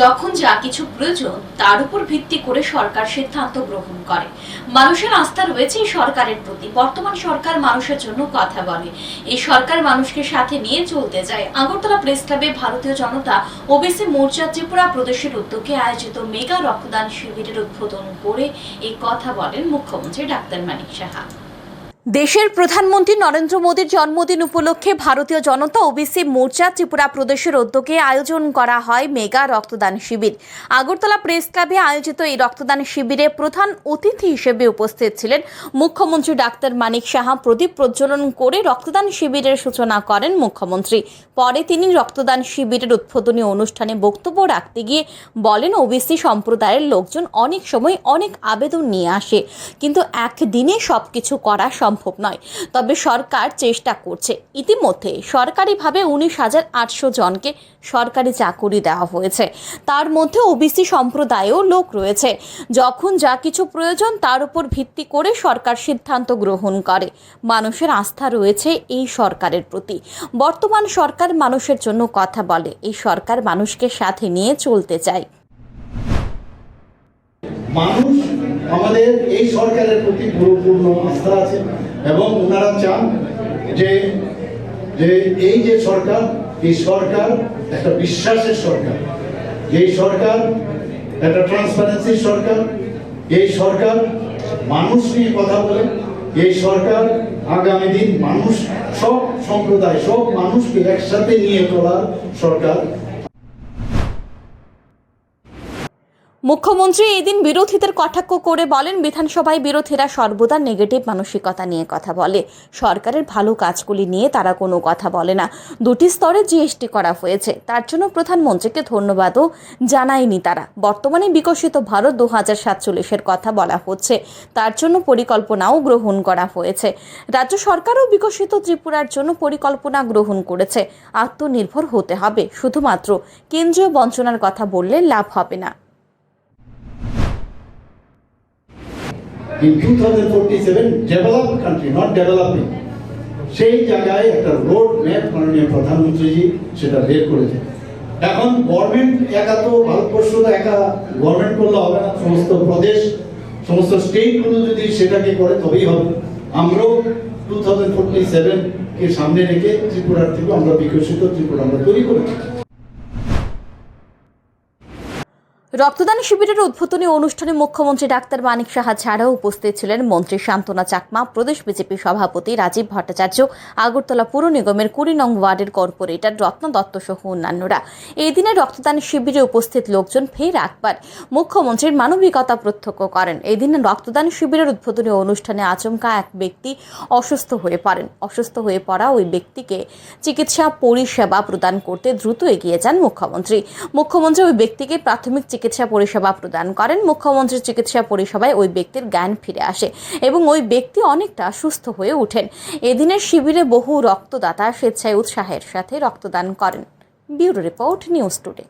যখন যা কিছু প্রয়োজন, তার উপর ভিত্তি করে সরকার সিদ্ধান্ত গ্রহণ করে। মানুষের আস্থা রয়েছে এই সরকারের প্রতি। বর্তমান সরকার মানুষের জন্য কথা বলে। এই সরকার মানুষকে সাথে নিয়ে চলতে যায় আগরতলা প্রেস ক্লাবে ভারতীয় জনতা ওবিসি মোর্চা, ত্রিপুরা প্রদেশের উদ্যোগে আয়োজিত মেগা রক্তদান শিবিরের উদ্বোধন করে এই কথা বলেন মুখ্যমন্ত্রী ডাক্তার মানিক সাহা। দেশের প্রধানমন্ত্রী নরেন্দ্র মোদীর জন্মদিন উপলক্ষে ভারতীয় জনতা ওবিসি মোর্চা ত্রিপুরা প্রদেশের উদ্যোগে আয়োজন করা হয় মেগা রক্তদান শিবির। আগরতলা প্রেস ক্লাবে আয়োজিত এই রক্তদান শিবিরে প্রধান অতিথি হিসেবে উপস্থিত ছিলেন মুখ্যমন্ত্রী ডাক্তার মানিক সাহা। প্রদীপ প্রজ্বলন করে রক্তদান শিবিরের সূচনা করেন মুখ্যমন্ত্রী। পরে তিনি রক্তদান শিবিরের উদ্বোধনী অনুষ্ঠানে বক্তব্য রাখতে গিয়ে বলেন, ওবিসি সম্প্রদায়ের লোকজন অনেক সময় অনেক আবেদন নিয়ে আসে, কিন্তু একদিনে সব কিছু করা সম্ভব নয়। তবে সরকার চেষ্টা করছে। ইতিমধ্যে সরকারিভাবে উনিশ হাজার আটশো জনকে সরকারি চাকুরি দেওয়া হয়েছে। তার মধ্যে ওবিসি সম্প্রদায়েও লোক রয়েছে। যখন যা কিছু প্রয়োজন তার উপর ভিত্তি করে সরকার সিদ্ধান্ত গ্রহণ করে। মানুষের আস্থা রয়েছে এই সরকারের প্রতি। বর্তমান সরকার মানুষের জন্য কথা বলে। এই সরকার মানুষকে সাথে নিয়ে চলতে চায়। মানুষ আমাদের এই সরকারের প্রতি পুরোপূর্ণ আস্থা আছে এবং ওনারা চান যে যে এই যে সরকার, এই সরকার একটা বিশ্বাসের সরকার। এই সরকার একটা ট্রান্সপারেন্সির সরকার। এই সরকার মানুষ নিয়ে কথা বলে। এই সরকার আগামী দিন মানুষ, সব সম্প্রদায়, সব মানুষকে একসাথে নিয়ে চলার সরকার মুখ্যমন্ত্রী এদিন বিরোধীদের কটাক্ষ করে বলেন, বিধানসভায় বিরোধীরা সর্বদা নেগেটিভ মানসিকতা নিয়ে কথা বলে। সরকারের ভালো কাজগুলি নিয়ে তারা কোনো কথা বলে না। দুটি স্তরে জিএসটি করা হয়েছে। তার জন্য প্রধানমন্ত্রীকে ধন্যবাদও জানায়নি তারা। বর্তমানে বিকশিত ভারত দু হাজার সাতচল্লিশের কথা বলা হচ্ছে। তার জন্য পরিকল্পনাও গ্রহণ করা হয়েছে। রাজ্য সরকারও বিকশিত ত্রিপুরার জন্য পরিকল্পনা গ্রহণ করেছে। আত্মনির্ভর হতে হবে। শুধুমাত্র কেন্দ্রীয় বঞ্চনার কথা বললে লাভ হবে না। In 2047 developed country, not developing. সেই জায়গায় একটা রোড ম্যাপ মাননীয় প্রধানমন্ত্রীজি সেটা বের করেছে। এখন গভর্নমেন্ট একা তো, ভারতবর্ষ তো একা গভর্নমেন্ট করলে হবে না। সমস্ত প্রদেশ, সমস্ত স্টেটগুলো যদি সেটাকে করে, তবেই হবে। আমরাও টু থাউজেন্ড ফোর্টি কে সামনে রেখে ত্রিপুরার থেকে আমরা বিকশিত ত্রিপুরা আমরা তৈরি করেছি। রক্তদান শিবিরের উদ্বোধনী অনুষ্ঠানে মুখ্যমন্ত্রী ডাক্তার মানিক সাহা ছাড়াও উপস্থিত ছিলেন মন্ত্রী শান্তনা চাকমা, প্রদেশ বিজেপি সভাপতি রাজীব ভট্টাচার্য, আগরতলা পুর নিগমের কুড়ি নং ওয়ার্ডের কর্পোরেটর রত্ন দত্ত সহ অন্যান্যরা। এই দিনে রক্তদান শিবিরে উপস্থিত লোকজন ফের একবার মুখ্যমন্ত্রীর মানবিকতা প্রত্যক্ষ করেন। এই দিনে রক্তদান শিবিরের উদ্বোধনী অনুষ্ঠানে আচমকা এক ব্যক্তি অসুস্থ হয়ে পড়েন। অসুস্থ হয়ে পড়া ওই ব্যক্তিকে চিকিৎসা পরিষেবা প্রদান করতে দ্রুত এগিয়ে যান মুখ্যমন্ত্রী। মুখ্যমন্ত্রী ওই ব্যক্তিকে প্রাথমিক চিকিৎসা পরিষেবা প্রদান করেন। মুখ্যমন্ত্রীর চিকিৎসা পরিষেবায় ওই ব্যক্তির জ্ঞান ফিরে আসে এবং ওই ব্যক্তি অনেকটা সুস্থ হয়ে ওঠেন। এদিনের শিবিরে বহু রক্তদাতা স্বেচ্ছায় উৎসাহের সাথে রক্তদান করেন। Bureau report, news today.